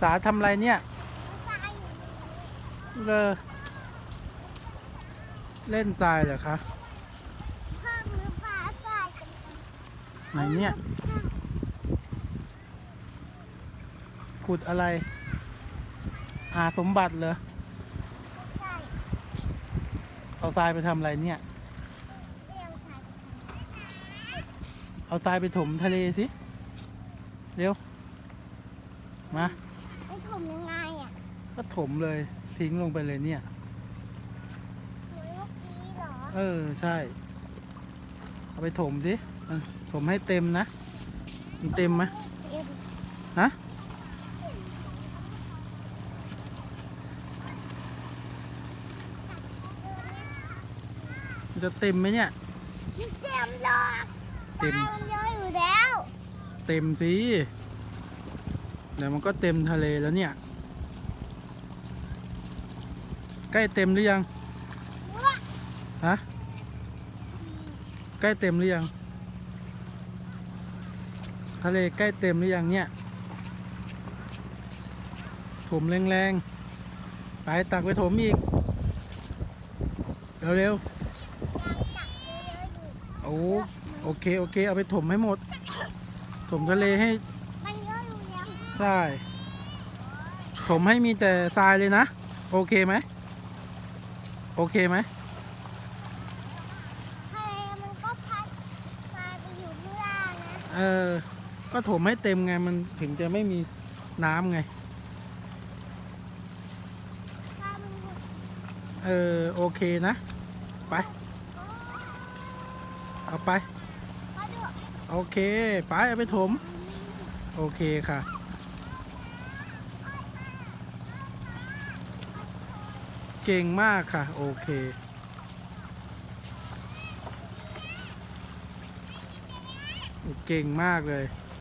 สาทำอะไรเนี่ยเลอเล่นทรายเหรอคะไหนเนี่ย ขุดอะไร หาสมบัติเหรอเอาทรายไปทำอะไรเนี่ย เอาทรายไปถมทะเลสิ เร็ว มา ม่ถมยังไงอะก็ถมเลยทิ้งลงไปเลยเนี่ย เหมือนเมื่อกี้เหรอเออ ใช่ เอาไปถมสิอะถมให้เต็มนะมันเต็มไหมเอ็มฮะมันจะเต็มไหมเนี่ย ไม่เต็มหรอกเต็มทรายมันเยอะอยู่แล้ว เต็มสิ เดี๋ยวมันก็เต็มทะเลแล้วเนี่ย ใกล้เต็มหรือยัง ฮะ ใกล้เต็มหรือยัง ทะเลใกล้เต็มหรือยังเนี่ยถมแรงๆ ไปตักไปถมอีก เร็วเยอะๆอยู่ๆโอ้โอเค โอเค เอาไปถมให้หมด ถมทะเลให้ ใช่ ผมให้มีแต่ทรายเลยนะ โอเคไหม โอเคไหมทะเลมันก็พัดทรายไปอยู่ข้างล่างนะเออ ก็ถมให้เต็มไงมันถึงจะไม่มีน้ำไงทรายมันหมดเออ โอเคนะ ไป เอาไป ก็ดู โอเค ไปเอาไปถม โอเคค่ะ เก่งมากค่ะ โอเค เก่งมากเลย